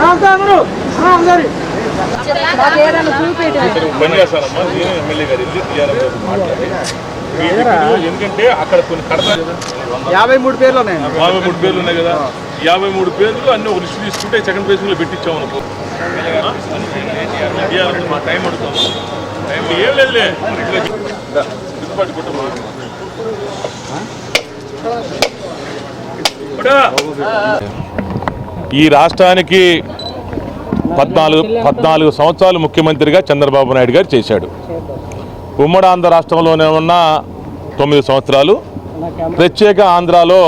ఎంత అందరూ అందరి ఎందుకంటే అక్కడ కొన్ని కడత యాభై మూడు పేర్లు ఉన్నాయి. యాభై మూడు పేర్లు ఉన్నాయి కదా. యాభై మూడు పేర్లు అన్ని ఒక లిస్ట్ తీసుకుంటే సెకండ్ పేజ్లో పెట్టించాము అనుకో. టీఆర్ఎం మా టైం అడుగుతాము. టైం ఏం లేదులే. దిద్దుబాటు కుటుంబం ఈ రాష్ట్రానికి పద్నాలుగు పద్నాలుగు సంవత్సరాలు ముఖ్యమంత్రిగా చంద్రబాబు నాయుడు గారు చేశాడు. ఉమ్మడి ఆంధ్ర రాష్ట్రంలోనే ఉన్న తొమ్మిది సంవత్సరాలు ప్రత్యేక ఆంధ్రాలో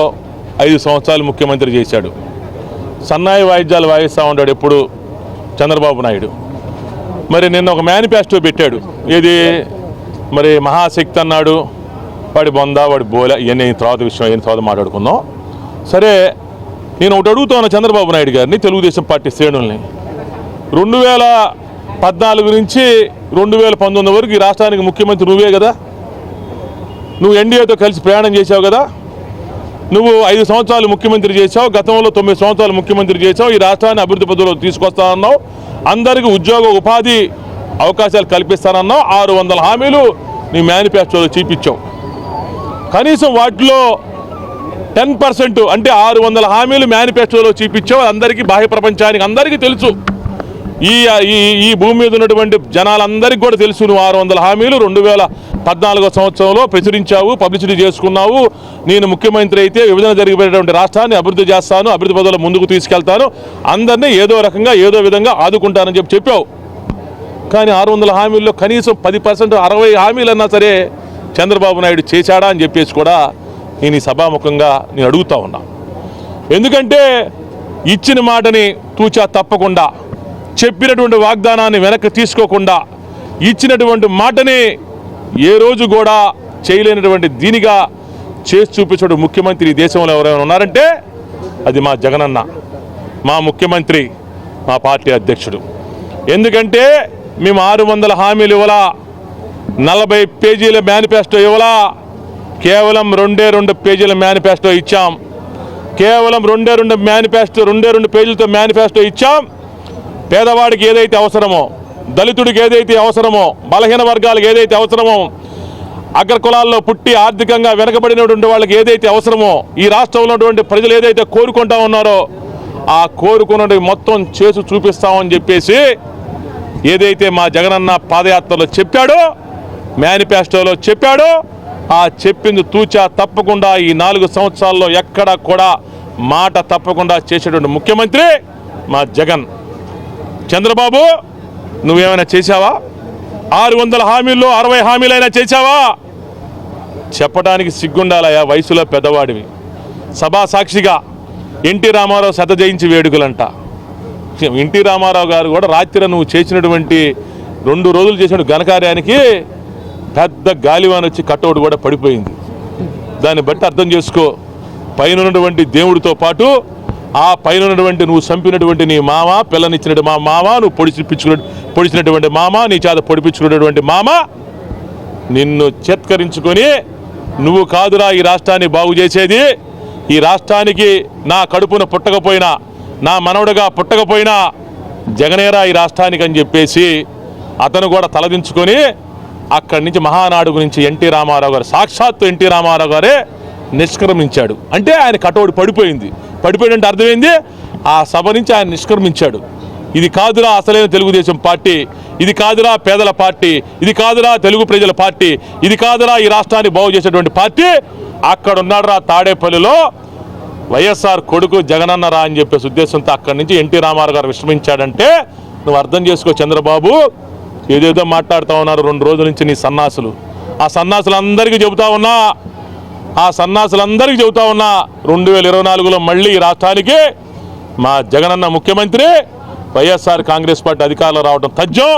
ఐదు సంవత్సరాలు ముఖ్యమంత్రి చేశాడు. సన్నాయి వాయిద్యాలు వాయిస్తూ ఉన్నాడు ఎప్పుడు చంద్రబాబు నాయుడు. మరి నిన్న ఒక మేనిఫెస్టో పెట్టాడు. ఇది మరి మహాశక్తి అన్నాడు వాడి బొంద వాడి బోల ఇవన్నీ తర్వాత విషయం ఏం తర్వాత మాట్లాడుకుందాం. సరే నేను ఒకటి అడుగుతాను చంద్రబాబు నాయుడు గారిని తెలుగుదేశం పార్టీ శ్రేణుల్ని. రెండు వేల పద్నాలుగు నుంచి రెండు వేల పంతొమ్మిది వరకు ఈ రాష్ట్రానికి ముఖ్యమంత్రి నువ్వే కదా. నువ్వు ఎన్డీఏతో కలిసి ప్రయాణం చేశావు కదా. నువ్వు ఐదు సంవత్సరాలు ముఖ్యమంత్రి చేశావు గతంలో తొమ్మిది సంవత్సరాలు ముఖ్యమంత్రి చేశావు ఈ రాష్ట్రాన్ని అభివృద్ధి పద్ధతిలో తీసుకొస్తానన్నావు అందరికీ ఉద్యోగ ఉపాధి అవకాశాలు కల్పిస్తానన్నావు. ఆరు వందల హామీలు నీ మేనిఫెస్టోలో చూపించావు. కనీసం వాటిలో టెన్ పర్సెంట్ అంటే ఆరు వందల హామీలు మేనిఫెస్టోలో చూపించావు. అందరికీ బాహ్య ప్రపంచానికి అందరికీ తెలుసు. ఈ ఈ ఈ భూమి మీద ఉన్నటువంటి జనాలందరికీ కూడా తెలుసు నువ్వు ఆరు వందల హామీలు రెండు వేల పద్నాలుగో సంవత్సరంలో ప్రచురించావు పబ్లిసిటీ చేసుకున్నావు. నేను ముఖ్యమంత్రి అయితే విభజన జరిగిపోయేటువంటి రాష్ట్రాన్ని అభివృద్ధి చేస్తాను అభివృద్ధి పదవులు ముందుకు తీసుకెళ్తాను. అందరినీ ఏదో రకంగా ఏదో విధంగా ఆదుకుంటానని చెప్పి చెప్పావు. కానీ ఆరు వందల హామీల్లో కనీసం పది పర్సెంట్ అరవై హామీలన్నా సరే చంద్రబాబు నాయుడు చేశాడా అని చెప్పేసి కూడా నేను ఈ సభాముఖంగా నేను అడుగుతా ఉన్నా. ఎందుకంటే ఇచ్చిన మాటని తూచా తప్పకుండా చెప్పినటువంటి వాగ్దానాన్ని వెనక్కి తీసుకోకుండా ఇచ్చినటువంటి మాటని ఏ రోజు కూడా చేయలేనటువంటి దీనిగా చేసి చూపించడం ముఖ్యమంత్రి ఈ దేశంలో ఎవరైనా ఉన్నారంటే అది మా జగనన్న మా ముఖ్యమంత్రి మా పార్టీ అధ్యక్షుడు. ఎందుకంటే మేము ఆరు వందల హామీలు ఇవ్వలా నలభై పేజీల మేనిఫెస్టో ఇవ్వలా కేవలం రెండే రెండు పేజీల మేనిఫెస్టో ఇచ్చాం. కేవలం రెండే రెండు మేనిఫెస్టో రెండే రెండు పేజీలతో మేనిఫెస్టో ఇచ్చాం. పేదవాడికి ఏదైతే అవసరమో దళితుడికి ఏదైతే అవసరమో బలహీన వర్గాలకు ఏదైతే అవసరమో అగ్రకులాల్లో పుట్టి ఆర్థికంగా వెనకబడినటువంటి వాళ్ళకి ఏదైతే అవసరమో ఈ రాష్ట్రంలో ఉన్నటువంటి ప్రజలు ఏదైతే కోరుకుంటా ఉన్నారో ఆ కోరుకున్నది మొత్తం చేసి చూపిస్తామని చెప్పేసి ఏదైతే మా జగనన్న పాదయాత్రలో చెప్పాడో మేనిఫెస్టోలో చెప్పాడో ఆ చెప్పింది తూచా తప్పకుండా ఈ నాలుగు సంవత్సరాల్లో ఎక్కడా కూడా మాట తప్పకుండా చేసేటువంటి ముఖ్యమంత్రి మా జగన్. చంద్రబాబు నువ్వేమైనా చేశావా? ఆరు వందల హామీల్లో అరవై హామీలైనా చేశావా? చెప్పడానికి సిగ్గుండాలయా వయసులో పెద్దవాడివి. సభా సాక్షిగా ఎన్టీ రామారావు శత జయించి వేడుకలంట. ఎన్టీ రామారావు గారు కూడా రాత్రి నువ్వు చేసినటువంటి రెండు రోజులు చేసిన ఘనకార్యానికి పెద్ద గాలివాన్ వచ్చి కట్టౌట్ కూడా పడిపోయింది. దాన్ని బట్టి అర్థం చేసుకో పైన ఉన్నటువంటి దేవుడితో పాటు ఆ పైన ఉన్నటువంటి నువ్వు చంపినటువంటి నీ మామ పిల్లనిచ్చినటువంటి మా మామ నువ్వు పొడిచిపించుకున్న పొడిచినటువంటి మామ నీ చేత పొడిపించుకున్నటువంటి మామ నిన్ను చేత్కరించుకొని నువ్వు కాదురా ఈ రాష్ట్రాన్ని బాగు చేసేది. ఈ రాష్ట్రానికి నా కడుపున పుట్టకపోయినా నా మనవడుగా పుట్టకపోయినా జగనేరా ఈ రాష్ట్రానికి అని చెప్పేసి అతను కూడా తలదించుకొని అక్కడి నుంచి మహానాడు గురించి ఎన్టీ రామారావు గారు సాక్షాత్తు ఎన్టీ రామారావు గారే నిష్క్రమించాడు. అంటే ఆయన కటోడు పడిపోయింది. పడిపోయిందంటే అర్థమైంది. ఆ సభ నుంచి ఆయన నిష్క్రమించాడు. ఇది కాదురా అసలైన తెలుగుదేశం పార్టీ ఇది కాదురా పేదల పార్టీ ఇది కాదురా తెలుగు ప్రజల పార్టీ ఇది కాదురా ఈ రాష్ట్రాన్ని బాగు చేసేటువంటి పార్టీ అక్కడ ఉన్నాడురా తాడేపల్లిలో వైఎస్ఆర్ కొడుకు జగనన్న రా అని చెప్పేసి ఉద్దేశంతో అక్కడి నుంచి ఎన్టీ రామారావు గారు విశ్రమించాడంటే నువ్వు అర్థం చేసుకో చంద్రబాబు ఏదేదో మాట్లాడుతూ ఉన్నారు రెండు రోజుల నుంచి నీ సన్నాసులు. ఆ సన్నాసులందరికీ చెబుతా ఉన్నా ఆ సన్నాసులందరికీ చెబుతా ఉన్నా రెండు వేల ఇరవై నాలుగులో మళ్ళీ ఈ రాష్ట్రానికి మా జగనన్న ముఖ్యమంత్రి వైఎస్ఆర్ కాంగ్రెస్ పార్టీ అధికారంలో రావడం తథ్యం.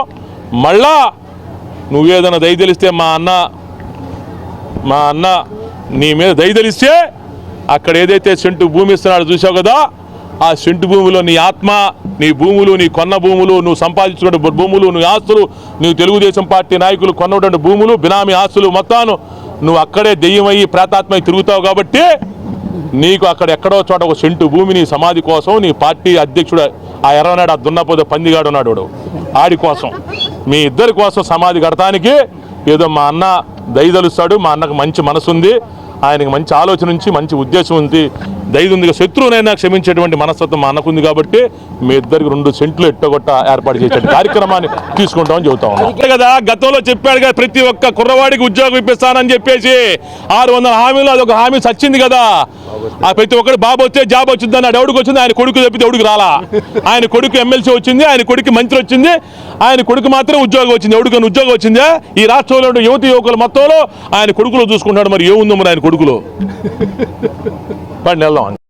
మళ్ళా నువ్వేదైనా దయ తెలిస్తే మా అన్న మా అన్న నీ మీద దయదలిస్తే అక్కడ ఏదైతే సెంటు భూమి ఇస్తున్నాడో చూసావు కదా ఆ సెంటు భూమిలో నీ ఆత్మ నీ భూములు నీ కొన్న భూములు నువ్వు సంపాదించినటువంటి భూములు నీ ఆస్తులు నీ తెలుగుదేశం పార్టీ నాయకులు కొన్నటువంటి భూములు బినామీ ఆస్తులు మొత్తాను నువ్వు అక్కడే దెయ్యమయ్యి ప్రేతాత్మై తిరుగుతావు కాబట్టి నీకు అక్కడ ఎక్కడో చోట ఒక సెంటు భూమి నీ సమాధి కోసం నీ పార్టీ అధ్యక్షుడు ఆ ఎర్రనాడు ఆ దున్నపోతే పందిగాడు ఉన్నాడు వాడు. ఆడి కోసం మీ ఇద్దరి కోసం సమాధి కడటానికి ఏదో మా అన్న దయదలుస్తాడు మా అన్నకు మంచి మనసు ఉంది ఆయనకి మంచి ఆలోచన నుంచి మంచి ఉద్దేశం ఉంది దయది ఉంది శత్రువునైనా క్షమించేటువంటి మనస్తత్వం మా అన్నకు ఉంది కాబట్టి మీ ఇద్దరికి రెండు సెంట్లు ఎట్టగొట్ట ఏర్పాటు చేసే కార్యక్రమాన్ని తీసుకుంటామని చెబుతా ఉన్నాం. కదా గతంలో చెప్పాడు కదా ప్రతి ఒక్క కుర్రవాడికి ఉద్యోగం ఇప్పిస్తానని చెప్పేసి ఆరు వందల హామీలు అదొక హామీ సచ్చింది కదా. ఆ ప్రతి ఒక్కరు బాబు వస్తే జాబ్ వచ్చింది అని ఎవడికి వచ్చింది? ఆయన కొడుకు తప్పితే ఎవడికి రాలా? ఆయన కొడుకు ఎమ్మెల్సీ వచ్చింది ఆయన కొడుకు మంత్రి వచ్చింది ఆయన కొడుకు మాత్రం ఉద్యోగం వచ్చింది. ఎవడికైనా ఉద్యోగం వచ్చిందా? ఈ రాష్ట్రంలో యువతి యువకుల మొత్తంలో ఆయన కొడుకులో చూసుకుంటాడు మరి ఏముందో మరి ఆయన కొడుకులో? but no longer.